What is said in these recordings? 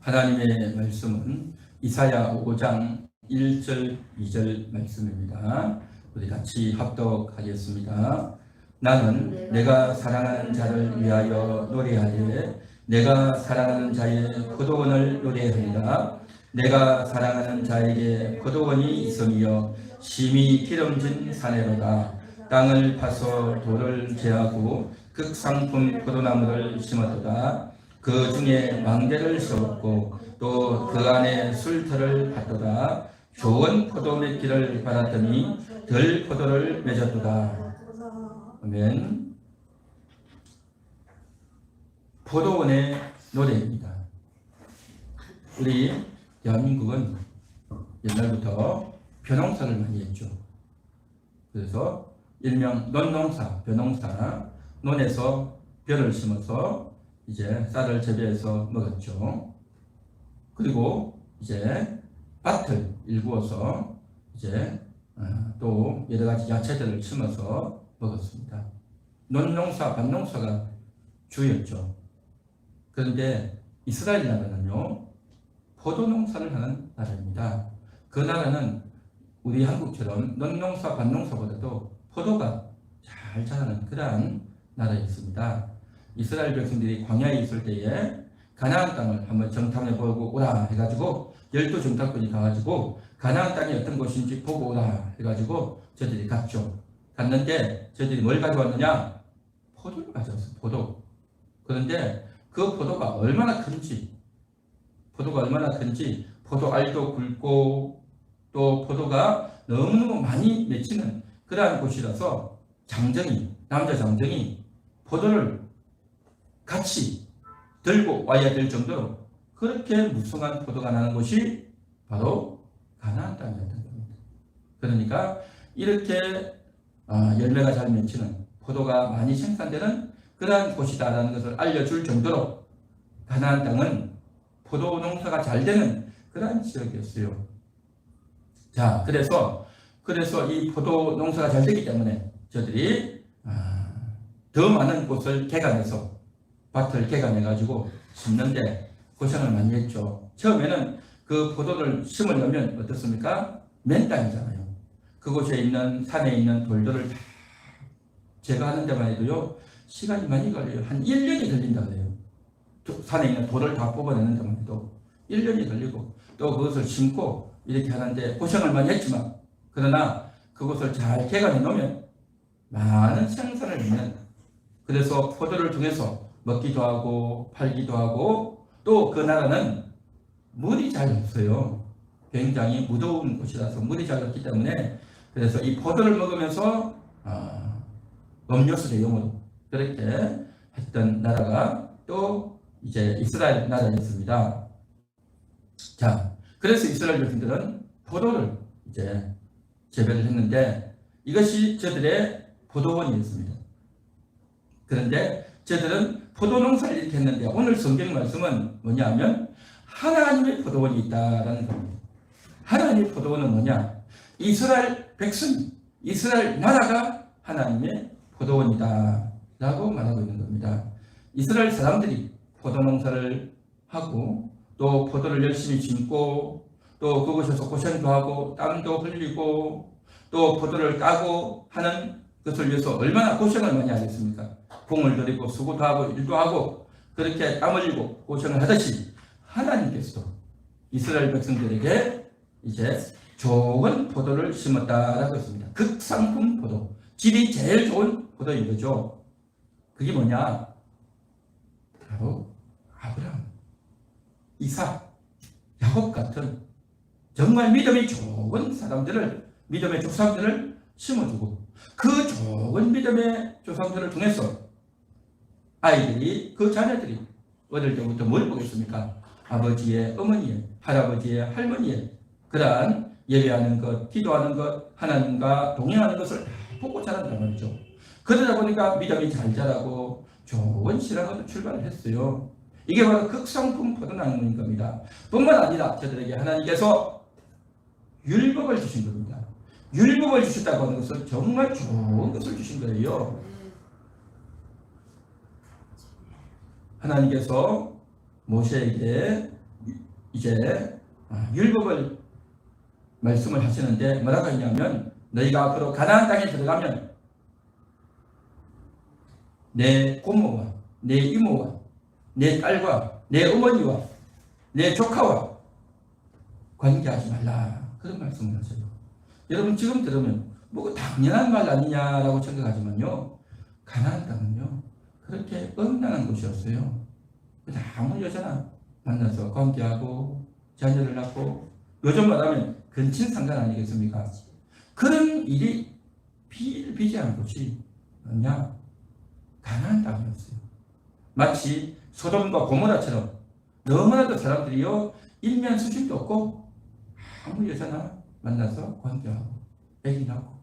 하나님의 말씀은 이사야 5장 1절 2절 말씀입니다. 우리 같이 합독하겠습니다. 나는 내가 사랑하는 자를 위하여 노래하되 내가 사랑하는 자의 포도원을 노래하리라 내가 사랑하는 자에게 포도원이 있으며 심히 기름진 산에로다 땅을 파서 돌을 제하고 극상품 포도나무를 심었도다 그 중에 망대를 세웠고 또 그 안에 술터를 받도다. 좋은 포도 맺기를 받았더니 덜 포도를 맺었도다. 아멘. 포도원의 노래입니다. 우리 대한민국은 옛날부터 벼농사를 많이 했죠. 그래서 일명 논농사, 벼농사 논에서 벼를 심어서 이제 쌀을 재배해서 먹었죠. 그리고 이제 밭을 일구어서 이제 어, 또 여러 가지 야채들을 심어서 먹었습니다. 논농사, 밭농사가 주였죠. 그런데 이스라엘 나라는요, 포도농사를 하는 나라입니다. 그 나라는 우리 한국처럼 논농사, 밭농사보다도 포도가 잘 자라는 그러한 나라였습니다. 이스라엘 백성들이 광야에 있을 때에 가나안 땅을 한번 정탐해 보고 오라 해가지고 열두 정탐꾼이 가가지고 가나안 땅이 어떤 곳인지 보고 오라 해가지고 저들이 갔죠. 갔는데 저들이 뭘 가져왔느냐? 포도를 가져왔어요. 포도. 그런데 그 포도가 얼마나 큰지 포도가 얼마나 큰지 포도 알도 굵고 또 포도가 너무너무 많이 맺히는 그러한 곳이라서 장정이 남자 장정이 포도를 같이 들고 와야 될 정도로 그렇게 무성한 포도가 나는 곳이 바로 가나안 땅이었던 겁니다. 그러니까 이렇게 아, 열매가 잘 맺히는 포도가 많이 생산되는 그러한 곳이다라는 것을 알려줄 정도로 가나안 땅은 포도 농사가 잘 되는 그러한 지역이었어요. 자, 그래서 그래서 이 포도 농사가 잘 되기 때문에 저들이 아, 더 많은 곳을 개간해서 밭을 개간해 가지고 심는데 고생을 많이 했죠. 처음에는 그 포도를 심으려면 어떻습니까? 맨 땅이잖아요. 그곳에 있는 산에 있는 돌들을 다 제거하는 데만 해도요 시간이 많이 걸려요. 한 1년이 걸린다 그래요. 도- 산에 있는 돌을 다 뽑아내는 데만 해도 1년이 걸리고 또 그것을 심고 이렇게 하는데 고생을 많이 했지만 그러나 그것을 잘 개간해 놓으면 많은 생산을 있는 그래서 포도를 통해서 먹기도 하고 팔기도 하고 또 그 나라는 물이 잘 없어요. 굉장히 무더운 곳이라서 물이 잘 없기 때문에 그래서 이 포도를 먹으면서 아, 음료수 대용으로 그렇게 했던 나라가 또 이제 이스라엘 나라였습니다. 자, 그래서 이스라엘 백성들은 포도를 이제 재배를 했는데 이것이 저들의 포도원이었습니다. 그런데 저들은 포도 농사를 이렇게 했는데 오늘 성경 말씀은 뭐냐면 하나님의 포도원이 있다라는 겁니다. 하나님의 포도원은 뭐냐? 이스라엘 백성, 이스라엘 나라가 하나님의 포도원이다 라고 말하고 있는 겁니다. 이스라엘 사람들이 포도 농사를 하고 또 포도를 열심히 심고 또 그곳에서 고생도 하고 땀도 흘리고 또 포도를 까고 하는 것을 위해서 얼마나 고생을 많이 하겠습니까? 공을 들이고 수고도 하고 일도 하고 그렇게 땀 흘리고 고생을 하듯이 하나님께서도 이스라엘 백성들에게 이제 좋은 포도를 심었다라고 했습니다. 극상품 포도. 질이 제일 좋은 포도인 거죠. 그게 뭐냐? 바로 아브라함, 이삭, 야곱 같은 정말 믿음이 좋은 사람들을 믿음의 조상들을 심어주고 그 좋은 믿음의 조상들을 통해서 아이들이 그 자녀들이 어릴 때부터 뭘 보겠습니까? 아버지의 어머니의 할아버지의 할머니의 그러한 예배하는 것, 기도하는 것, 하나님과 동행하는 것을 다 보고 자란단 말이죠. 그러다 보니까 믿음이 잘 자라고 좋은 신앙으로 출발을 했어요. 이게 바로 극성품 포도나무인 겁니다. 뿐만 아니라 저들에게 하나님께서 율법을 주신 겁니다. 율법을 주셨다고 하는 것은 정말 좋은 것을 주신 거예요. 하나님께서 모세에게 이제 아, 율법을 말씀을 하시는데 뭐라고 했냐면 너희가 앞으로 가나안 땅에 들어가면 내 고모와 내 이모와 내 딸과 내 어머니와 내 조카와 관계하지 말라 그런 말씀을 하세요. 여러분 지금 들으면 뭐 당연한 말 아니냐라고 생각하지만요 가나안 땅은요 그렇게 엄난한 곳이었어요. 아무 여자나 만나서 관계하고 자녀를 낳고 요즘 말하면 근친상간 아니겠습니까? 그런 일이 비일비재한 곳이 뭐냐 가나안 땅이었어요. 마치 소돔과 고모라처럼 너무나도 사람들이요 일면 수준도 없고 아무 여자나 만나서 관계하고 애기 낳고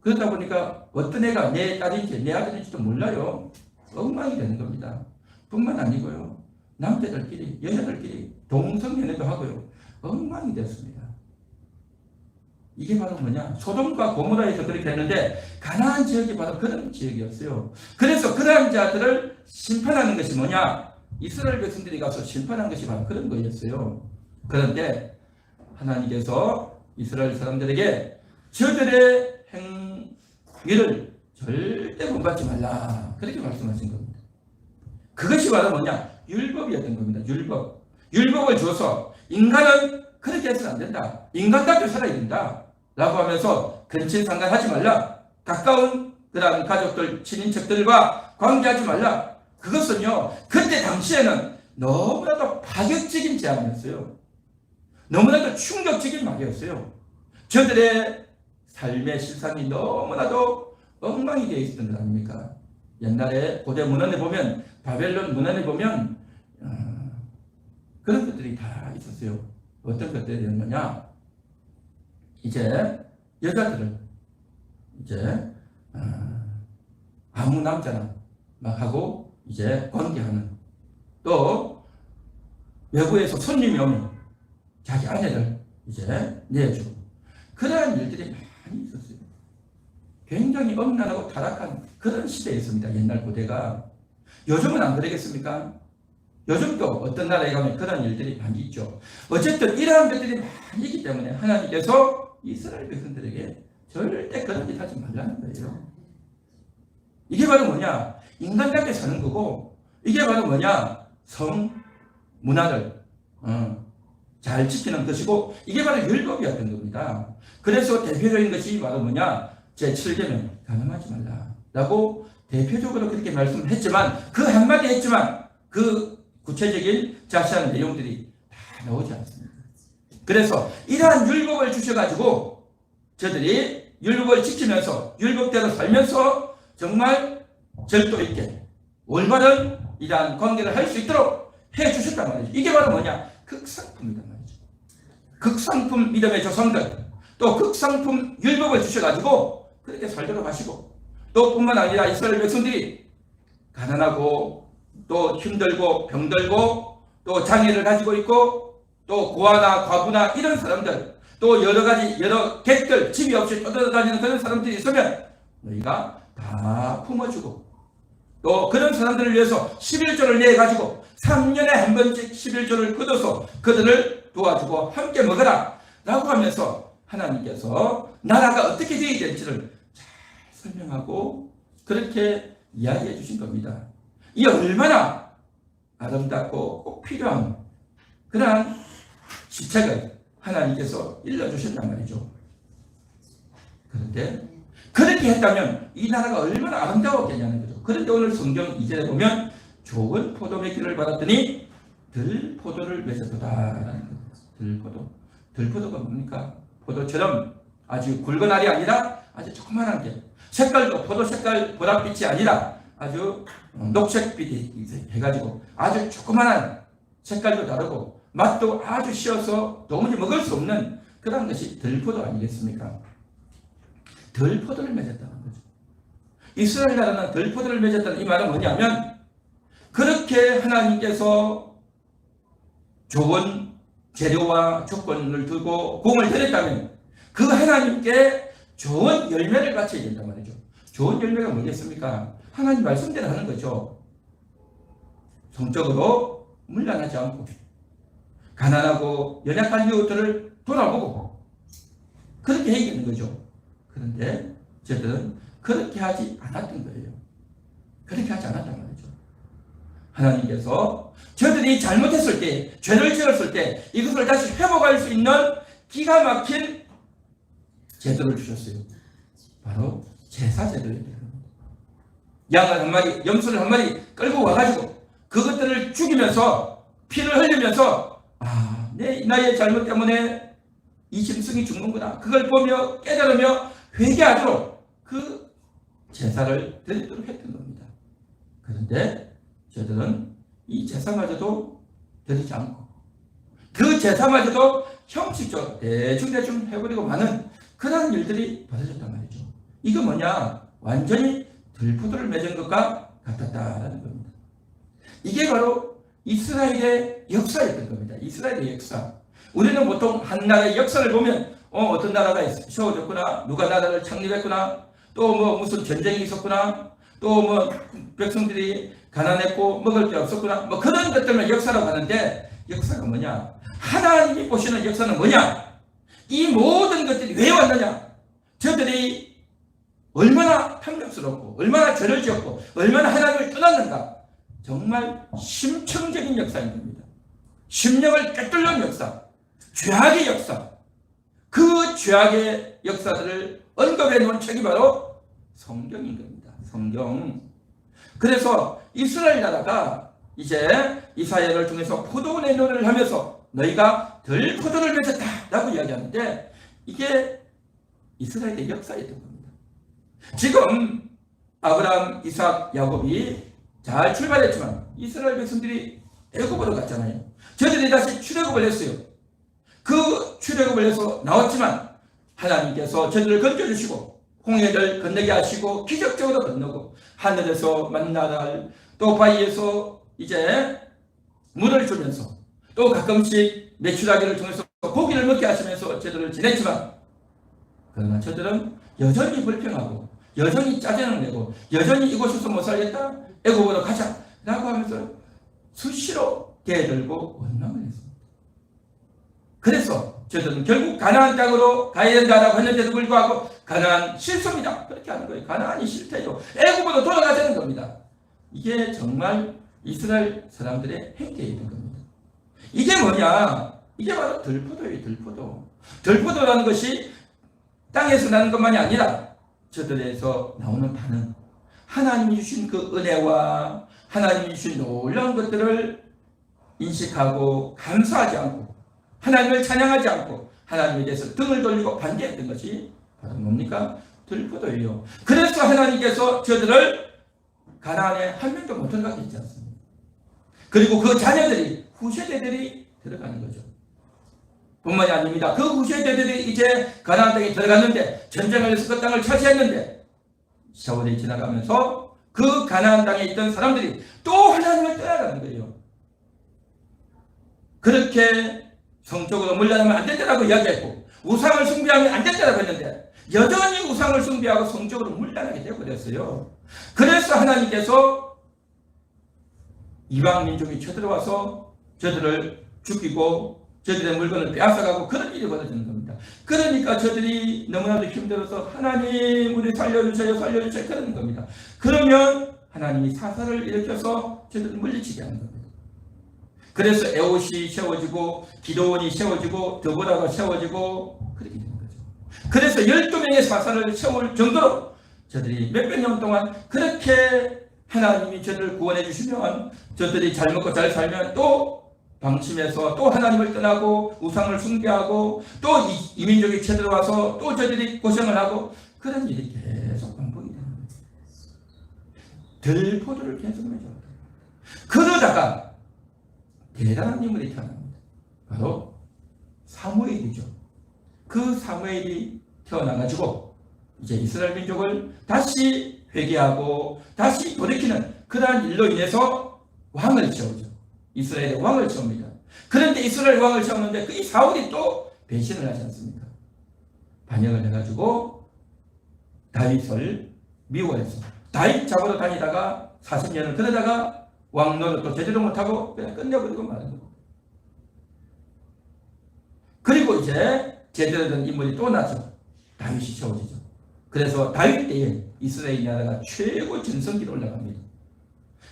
그러다 보니까 어떤 애가 내 딸인지 내 아들인지도 몰라요. 엉망이 되는 겁니다. 뿐만 아니고요. 남자들끼리 여자들끼리 동성연애도 하고요. 엉망이 됐습니다. 이게 바로 뭐냐? 소돔과 고모라에서 그렇게 했는데 가나안 지역이 바로 그런 지역이었어요. 그래서 그러한 자들을 심판하는 것이 뭐냐? 이스라엘 백성들이 가서 심판한 것이 바로 그런 거였어요. 그런데 하나님께서 이스라엘 사람들에게 저들의 행위를 절대 본받지 말라. 그렇게 말씀하신 겁니다. 그것이 바로 뭐냐? 율법이었던 겁니다. 율법. 율법을 줘서 인간은 그렇게 해서는 안 된다. 인간답게 살아야 된다. 라고 하면서 근친상간하지 말라. 가까운 그런 가족들, 친인척들과 관계하지 말라. 그것은요, 그때 당시에는 너무나도 파격적인 제안이었어요. 너무나도 충격적인 말이었어요. 저들의 삶의 실상이 너무나도 엉망이 되어 있었던 것 아닙니까? 옛날에 고대 문헌에 보면, 바벨론 문헌에 보면, 어, 그런 것들이 다 있었어요. 어떤 것들이었느냐? 이제 여자들을 이제 어, 아무 남자나 막 하고 이제 관계하는 또 외부에서 손님이 오면 자기 아내를 이제 내주고 그러한 일들이 많이 있었어요. 굉장히 엄난하고 타락한 그런 시대였습니다. 옛날 고대가 요즘은 안 그러겠습니까? 요즘도 어떤 나라에 가면 그런 일들이 많이 있죠. 어쨌든 이러한 것들이 많이 있기 때문에 하나님께서 이스라엘 백성들에게 절대 그런 짓 하지 말라는 거예요. 이게 바로 뭐냐? 인간답게 사는 거고, 이게 바로 뭐냐? 성 문화를 어, 잘 지키는 것이고, 이게 바로 율법이었던 겁니다. 그래서 대표적인 것이 바로 뭐냐? 제 7계명 가늠하지 말라. 라고 대표적으로 그렇게 말씀했지만, 그 한마디 했지만, 그 구체적인 자세한 내용들이 다 나오지 않습니다. 그래서 이러한 율법을 주셔가지고 저들이 율법을 지키면서 율법대로 살면서 정말 절도 있게 올바른 이러한 관계를 할 수 있도록 해 주셨단 말이죠. 이게 바로 뭐냐? 극상품이란 말이죠. 극상품 믿음의 조상들 또 극상품 율법을 주셔가지고 그렇게 살도록 하시고 또 뿐만 아니라 이스라엘 백성들이 가난하고 또 힘들고 병들고 또 장애를 가지고 있고 또 고아나 과부나 이런 사람들 또 여러 가지 여러 객들 집이 없이 떠돌아다니는 그런 사람들이 있으면 너희가 다 품어주고 또 그런 사람들을 위해서 11조를 내 가지고 3년에 한 번씩 11조를 걷어서 그들을 도와주고 함께 먹어라 라고 하면서 하나님께서 나라가 어떻게 되어야 될지를 잘 설명하고 그렇게 이야기해 주신 겁니다. 이 얼마나 아름답고 꼭 필요한 그러한 지책을 하나님께서 일러주셨단 말이죠. 그런데 그렇게 했다면 이 나라가 얼마나 거죠. 그런데 오늘 성경 이절에 보면 좋은 포도의 길을 받았더니 들포도를 맺었도다라는 거예요. 들포도. 들포도가 뭡니까? 포도처럼 아주 굵은 알이 아니라 아주 조그만한 게 색깔도 포도 색깔 보랏빛이 아니라 아주 녹색빛이 해가지고 아주 조그만한 색깔도 다르고 맛도 아주 쉬어서 도무지 먹을 수 없는 그런 것이 들포도 아니겠습니까? 들포도를 맺었다는 거죠. 이스라엘 나라는 들포도를 맺었다는 이 말은 뭐냐면 그렇게 하나님께서 좋은 재료와 조건을 두고 공을 들였다면 그 하나님께 좋은 열매를 바쳐야 된단 말이죠. 좋은 열매가 뭐겠습니까? 하나님 말씀대로 하는 거죠. 성적으로 물란하지 않고 가난하고 연약한 이웃들을 돌아보고 그렇게 해야겠는 거죠. 그런데 저들은 그렇게 하지 않았던 거예요. 그렇게 하지 않았단 말이죠. 하나님께서 저들이 잘못했을 때, 죄를 지었을 때 이것을 다시 회복할 수 있는 기가 막힌 제도를 주셨어요. 바로 제사제도예요. 양을 한 마리, 염소를 한 마리 끌고 와가지고 그것들을 죽이면서 피를 흘리면서 아, 내 나의 잘못 때문에 이 짐승이 죽는구나. 그걸 보며 깨달으며 회개하도록 그 제사를 드리도록 했던 겁니다. 그런데 저들은 이 제사마저도 드리지 않고 그 제사마저도 형식적으로 대충대충 해버리고 마는 그런 일들이 벌어졌단 말이죠. 이거 뭐냐? 완전히 들포도를 맺은 것과 같았다라는 겁니다. 이게 바로 이스라엘의 역사였던 겁니다. 이스라엘의 역사. 우리는 보통 한 나라의 역사를 보면 어, 어떤 나라가 세워졌구나, 누가 나라를 창립했구나, 또 뭐 무슨 전쟁이 있었구나, 또 뭐 백성들이 가난했고 먹을 게 없었구나, 뭐 그런 것들만 역사라고 하는데 역사가 뭐냐? 하나님이 보시는 역사는 뭐냐? 이 모든 것들이 왜 왔느냐? 저들이 얼마나 탐욕스럽고 얼마나 죄를 지었고 얼마나 하나님을 떠났는가? 정말 심층적인 역사인 겁니다. 심령을 꿰뚫는 역사, 죄악의 역사, 그 죄악의 역사들을 언급해 놓은 책이 바로 성경인 겁니다. 성경. 그래서 이스라엘 나라가 이제 이사야를 통해서 포도원의 노래를 하면서 너희가 덜 포도를 맺었다 라고 이야기하는데 이게 이스라엘의 역사였던 겁니다. 지금 아브라함, 이삭, 야곱이 잘 출발했지만 이스라엘 백성들이 애굽으로 갔잖아요. 저들이 다시 출애굽을 했어요. 그 출애굽을 해서 나왔지만 하나님께서 저들을 건져주시고 홍해를 건너게 하시고 기적적으로 건너고 하늘에서 만나날 또 바위에서 이제 물을 주면서 또 가끔씩 매출하기를 통해서 고기를 먹게 하시면서 저들을 지냈지만 그러나 저들은 여전히 불평하고 여전히 짜증을 내고 여전히 이곳에서 못 살겠다 애굽으로 가자 라고 하면서 수시로 대들고 원망을 했습니다. 그래서 저들은 결국 가나안 땅으로 가야 된다라고 했는데도 불구하고 가나안 싫습니다. 그렇게 하는 거예요. 가나안이 싫대요. 애굽으로 돌아가자는 겁니다. 이게 정말 이스라엘 사람들의 행태였던 겁니다. 이게 뭐냐? 이게 바로 들포도예요. 들포도. 들포도라는 것이 땅에서 나는 것만이 아니라 저들에서 나오는 바는 하나님이 주신 그 은혜와 하나님이 주신 놀라운 것들을 인식하고 감사하지 않고 하나님을 찬양하지 않고 하나님에 대해서 등을 돌리고 반대했던 것이 바로 뭡니까? 들포도예요. 그래서 하나님께서 저들을 가나안에 한 명도 못 들어가게 했지 않습니까? 그리고 그 자녀들이 후세대들이 들어가는 거죠. 뿐만이 아닙니다. 그 후세대들이 이제 가나안 땅에 들어갔는데 전쟁을 해서 그 땅을 차지했는데 세월이 지나가면서 그 가나안 땅에 있던 사람들이 또 하나님을 떠나가는 거예요. 그렇게 성적으로 물러나면 안 된다고 이야기했고 우상을 숭배하면 안 된다고 했는데 여전히 우상을 숭배하고 성적으로 물러나게 되어버렸어요. 그래서 하나님께서 이방 민족이 쳐들어와서 저들을 죽이고 저들의 물건을 빼앗아가고 그런 일이 벌어지는 겁니다. 그러니까 저들이 너무나도 힘들어서 하나님 우리 살려주세요 살려주세요 그러는 겁니다. 그러면 하나님이 사사를 일으켜서 저들을 물리치게 하는 겁니다. 그래서 에옷이 세워지고 기도원이 세워지고 드보라가 세워지고 그렇게 되는 거죠. 그래서 12명의 사사를 세울 정도로 저들이 몇백 년 동안 그렇게 하나님이 저들을 구원해 주시면 저들이 잘 먹고 잘 살면 또 방침해서 또 하나님을 떠나고 우상을 숭배하고 또 이, 민족이 쳐들어와서 또 저들이 고생을 하고 그런 일이 계속 반복이 되는 거예요. 들포도를 계속 맺어. 그러다가 대단한 인물이 태어납니다. 바로 사무엘이죠. 그 사무엘이 태어나가지고 이제 이스라엘 민족을 다시 회개하고 다시 돌이키는 그러한 일로 인해서 왕을 세우죠. 이스라엘의 왕을 세웁니다. 그런데 이스라엘 왕을 세우는데 그 사울이 또 배신을 하지 않습니까? 반역을 해가지고 다윗을 미워해서 다윗 잡으러 다니다가 40년을 그러다가 왕노릇 또 제대로 못하고 그냥 끝내버리고 마는 거고 그리고 이제 제대로 된 인물이 또 나죠. 다윗이 세워지죠. 그래서 다윗 때에 이스라엘 나라가 최고 전성기로 올라갑니다.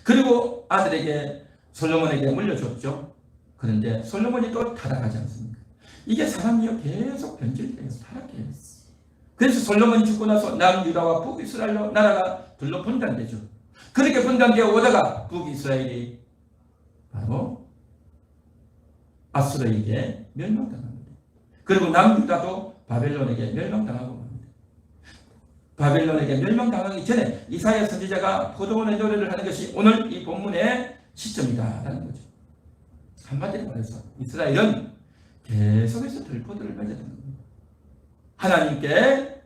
그리고 아들에게 솔로몬에게 물려줬죠. 그런데 솔로몬이 또 타락하지 않습니까? 이게 사람이요 계속 변질돼요. 타락해요. 그래서 솔로몬이 죽고 나서 남 유다와 북이스라엘로 나라가 둘로 분단되죠. 그렇게 분단되어 오다가 북이스라엘이 바로 아수르에게 멸망당합니다. 그리고 남유다도 바벨론에게 멸망당하고 맙니다. 바벨론에게 멸망당하기 전에 이사야 선지자가 포도원의 노래를 하는 것이 오늘 이 본문의 시점이다라는 거죠. 한마디로 말해서 이스라엘은 계속해서 들포도를 맺었던 겁니다. 하나님께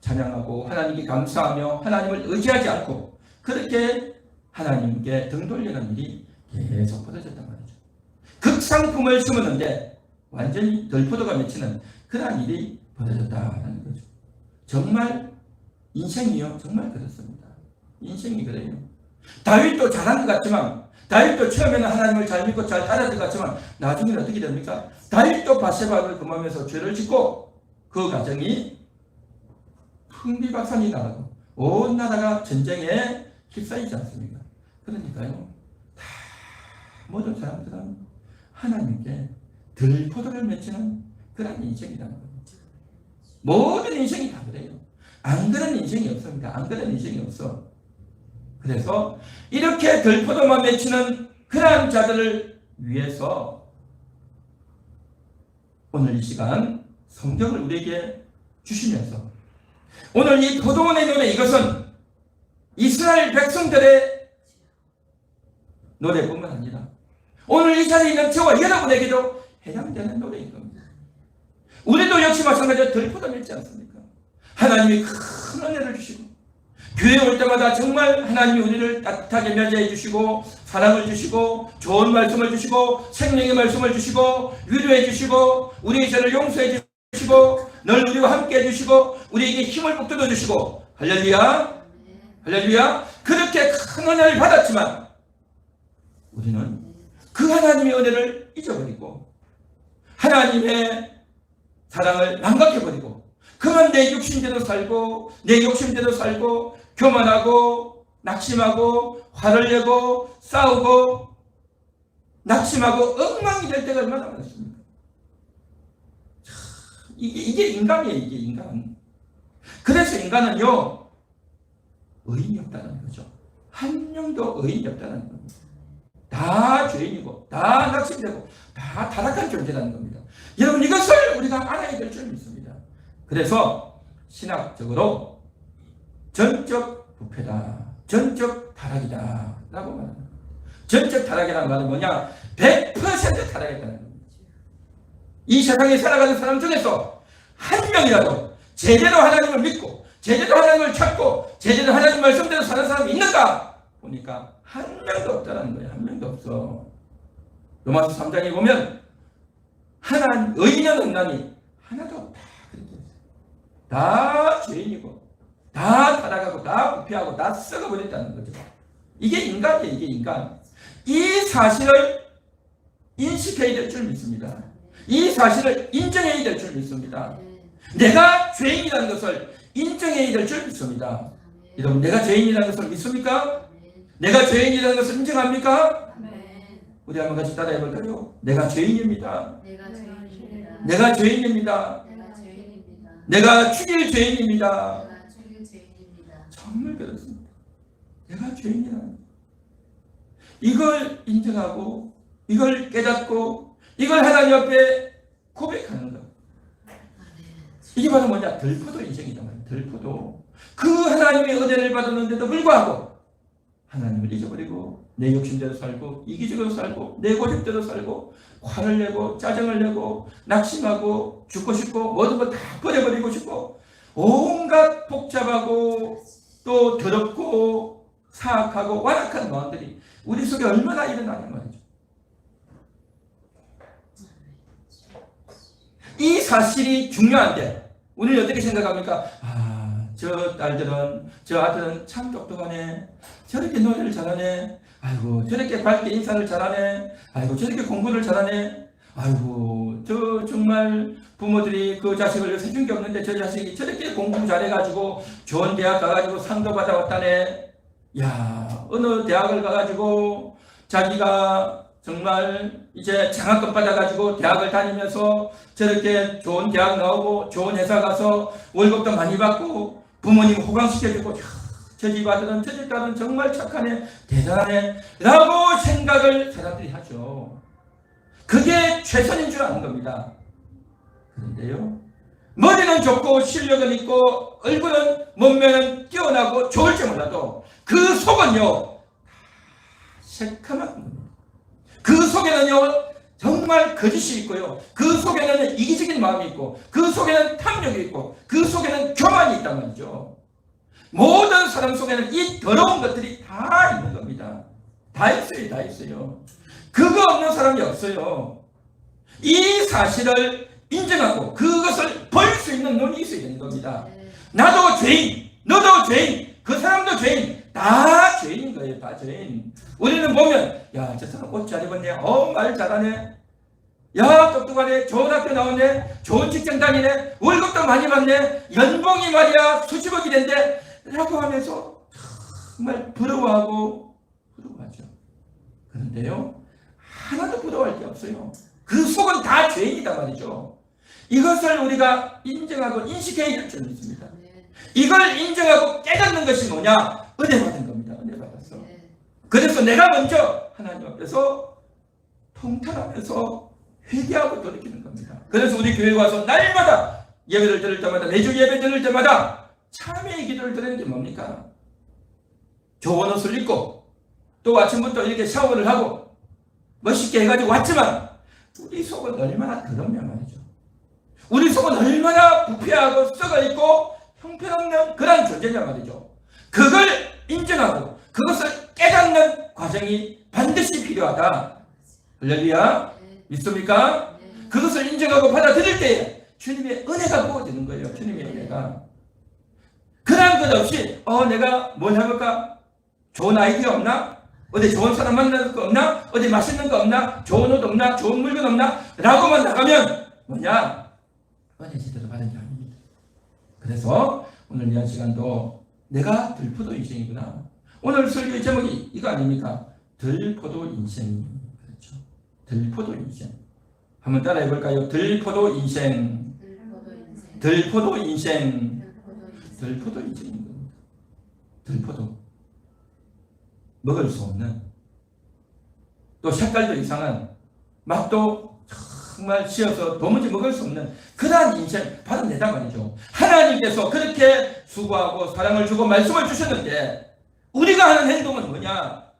찬양하고 하나님께 감사하며 하나님을 의지하지 않고 그렇게 하나님께 등 돌려가는 일이 계속 벌어졌단 말이죠. 극상품을 심었는데 완전히 덜포도가 맺히는 그러한 일이 벌어졌다는 거죠. 정말 인생이요. 정말 그렇습니다. 인생이 그래요. 다윗도 잘한 것 같지만 다윗도 처음에는 하나님을 잘 믿고 잘 따랐던 것 같지만 나중에는 어떻게 됩니까? 다윗도 바세바를 금하면서 죄를 짓고 그 과정이 풍비박산이 나고 온 나라가 전쟁에 휩싸이지 않습니까? 그러니까요. 다 모든 사람들은 하나님께 들 포도를 맺히는 그런 인생이라는 겁니다. 모든 인생이 다 그래요. 안 그런 인생이 없습니다. 안 그런 인생이 없어. 그래서 이렇게 들포도만 맺히는 그러한 자들을 위해서 오늘 이 시간 성경을 우리에게 주시면서 오늘 이 포도원의 노래 이것은 이스라엘 백성들의 노래뿐만 아니라 오늘 이 자리에 있는 저와 여러분에게도 해당되는 노래인 겁니다. 우리도 역시 마찬가지로 들포도 맺지 않습니까? 하나님이 큰 은혜를 주시고 교회 올 때마다 정말 하나님이 우리를 따뜻하게 맞이해 주시고 사랑을 주시고 좋은 말씀을 주시고 생명의 말씀을 주시고 위로해 주시고 우리의 죄를 용서해 주시고 늘 우리와 함께 해 주시고 우리에게 힘을 북돋워 주시고 할렐루야 할렐루야 그렇게 큰 은혜를 받았지만 우리는 그 하나님의 은혜를 잊어버리고 하나님의 사랑을 망각해버리고 그만 내 욕심대로 살고 내 욕심대로 살고 교만하고 낙심하고 화를 내고 싸우고 낙심하고 엉망이 될 때가 얼마나 많습니까? 참, 이게, 이게 인간이에요 이게 인간 그래서 인간은요 의인이 없다는 거죠 한 명도 의인이 없다는 겁니다 다 죄인이고 다 낙심되고 다 타락한 존재라는 겁니다 여러분 이것을 우리가 알아야 될 줄 믿습니다 그래서 신학적으로 전적 부패다. 전적 타락이다. 라고 말합니다. 전적 타락이라는 말은 뭐냐? 100% 타락했다는 겁니다. 이 세상에 살아가는 사람 중에서 한 명이라도 제대로 하나님을 믿고 제대로 하나님을 찾고 제대로 하나님 말씀대로 사는 사람이 있는가? 보니까 한 명도 없다는 거예요. 한 명도 없어. 로마서 3장에 보면 하나 의인은 없나니 하나도 없다. 다 죄인이고 다 타락하고 다 부패하고 다 썩어버렸다는 거죠. 이게 인간이에요. 이게 인간. 이 사실을 인식해야 될 줄 믿습니다. 이 사실을 인정해야 될 줄 믿습니다. 내가 죄인이라는 것을 인정해야 될 줄 믿습니다. 여러분, 내가 죄인이라는 것을 믿습니까? 내가 죄인이라는 것을 인정합니까? 우리 한번 같이 따라해 볼까요? 내가 죄인입니다. 내가 죄인입니다. 내가 죄인입니다. 내가 죄인입니다. 내가 죽일 죄인입니다. 내가 죽일 죄인입니다. 정말 그렇습니다. 내가 죄인이라는 거. 이걸 인정하고 이걸 깨닫고 이걸 하나님 앞에 고백하는 것. 이게 바로 뭐냐? 들포도 인생이다 말이야. 들포도. 그 하나님의 은혜를 받았는데도 불구하고 하나님을 잊어버리고 내 욕심대로 살고 이기적으로 살고 내 고집대로 살고 화를 내고 짜증을 내고 낙심하고 죽고 싶고 모든 걸 다 버려버리고 싶고 온갖 복잡하고 또 더럽고 사악하고 완악한 마음들이 우리 속에 얼마나 일어나냐 말이죠. 이 사실이 중요한데 우리는 어떻게 생각합니까? 아, 저 딸들은 저 아들은 참 똑똑하네. 저렇게 노래를 잘하네. 아이고 저렇게 밝게 인사를 잘하네. 아이고 저렇게 공부를 잘하네. 아이고 저 정말 부모들이 그 자식을 세준 게 없는데 저 자식이 저렇게 공부 잘해가지고 좋은 대학 가가지고 상도 받아왔다네 야 어느 대학을 가가지고 자기가 정말 이제 장학금 받아가지고 대학을 다니면서 저렇게 좋은 대학 나오고 좋은 회사 가서 월급도 많이 받고 부모님 호강시켜주고 저 집 아들은 저 집 딸은 정말 착하네 대단하네 라고 생각을 사람들이 하죠. 그게 최선인 줄 아는 겁니다. 그런데요 머리는 좋고 실력은 있고 얼굴은 몸매는 뛰어나고 좋을지 몰라도 그 속은요 새카만 겁니다 그 속에는요 정말 거짓이 있고요. 그 속에는 이기적인 마음이 있고, 그 속에는 탐욕이 있고, 그 속에는 교만이 있단 말이죠. 모든 사람 속에는 이 더러운 것들이 다 있는 겁니다. 다 있어요, 다 있어요. 그거 없는 사람이 없어요. 이 사실을 인정하고 그것을 볼수 있는 눈이 있어야 되는 겁니다. 네. 나도 죄인, 너도 죄인, 그 사람도 죄인, 다 죄인인 거예요, 다 죄인. 우리는 보면, 야, 저 사람 옷 잘 입었네, 어, 말 잘하네, 야, 똑똑하네, 좋은 학교 나오네, 좋은 직장 다니네, 월급도 많이 받네, 연봉이 말이야, 수십억이 된대, 라고 하면서 정말 부러워하고, 부러워하죠. 그런데요, 하나도 부러워할 게 없어요. 그 속은 다 죄인이다 말이죠. 이것을 우리가 인정하고 인식해야 할 줄을 믿습니다. 네. 이걸 인정하고 깨닫는 것이 뭐냐? 은혜 받은 겁니다. 은혜 받았어. 네. 그래서 내가 먼저 하나님 앞에서 통탄하면서 회개하고 돌이키는 겁니다. 그래서 우리 교회 와서 날마다 예배를 드릴 때마다 매주 예배 드릴 때마다 참회의 기도를 드리는 게 뭡니까? 좋은 옷을 입고 또 아침부터 이렇게 샤워를 하고 멋있게 해가지고 왔지만 우리 속은 얼마나 더럽냐 말이죠. 우리 속은 얼마나 부패하고 썩어있고 형편없는 그런 존재냐 말이죠. 그걸 인정하고 그것을 깨닫는 과정이 반드시 필요하다. 할렐루야. 네. 믿습니까? 네. 그것을 인정하고 받아들일 때에 주님의 은혜가 부어지는 거예요. 주님의 은혜가. 그런 것 없이 어 내가 뭘 해볼까? 좋은 아이디어 없나? 어디 좋은 사람 만날 거 없나? 어디 맛있는 거 없나? 좋은 옷 없나? 좋은 물건 없나? 라고만 나가면 뭐냐? 은혜 제대로 받은 게 아닙니다. 그래서 오늘 이한 시간도 내가 들포도 인생이구나. 오늘 설교의 제목이 이거 아닙니까? 들포도 인생. 그렇죠. 들포도 인생. 한번 따라 해 볼까요? 들포도 인생. 들포도 인생. 들포도 인생. 들포도 인생. 들포도 인생인 겁니다. 들포도. 먹을 수 없는. 또 색깔도 이상한. 맛도 정말 씌어서 도무지 먹을 수 없는 그러한 인생 바로 내다 말이죠. 하나님께서 그렇게 수고하고 사랑을 주고 말씀을 주셨는데 우리가 하는 행동은 뭐냐?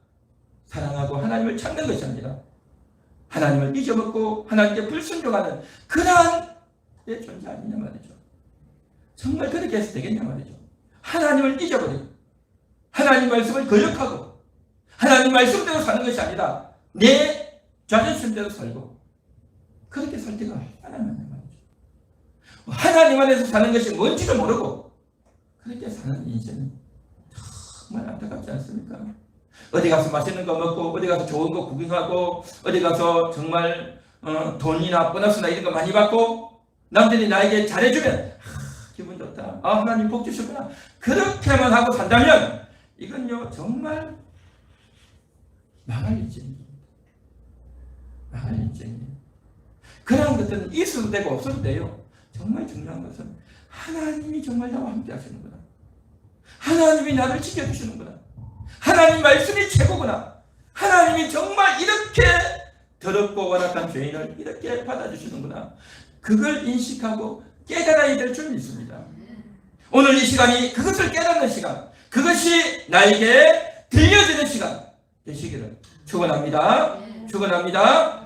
사랑하고 하나님을 찾는 것이 아니라 하나님을 잊어먹고 하나님께 불순종하는 그러한 내 존재 아니냐 말이죠. 정말 그렇게 해서 되겠냐 말이죠. 하나님을 잊어버리고 하나님 말씀을 거역하고 하나님 말씀대로 사는 것이 아니라 내 자존심대로 살고 그렇게 살 때가 하나님 말이죠. 하나님 안에서 사는 것이 뭔지도 모르고 그렇게 사는 인생은 정말 안타깝지 않습니까? 어디 가서 맛있는 거 먹고 어디 가서 좋은 거 구경하고 어디 가서 정말 어, 돈이나 보너스나 이런 거 많이 받고 남들이 나에게 잘해주면 아, 기분 좋다. 아 하나님 복 주셨구나. 그렇게만 하고 산다면 이건요 정말 망할 인생입니다. 망할 인생이에요. 그런 것들은 있어도 되고 없어도 돼요. 정말 중요한 것은 하나님이 정말 나와 함께 하시는구나. 하나님이 나를 지켜주시는구나. 하나님 말씀이 최고구나. 하나님이 정말 이렇게 더럽고 완악한 죄인을 이렇게 받아주시는구나. 그걸 인식하고 깨달아야 될 줄 믿습니다. 오늘 이 시간이 그것을 깨닫는 시간, 그것이 나에게 들려지는 시간 되시기를 축원합니다. 네. 축원합니다.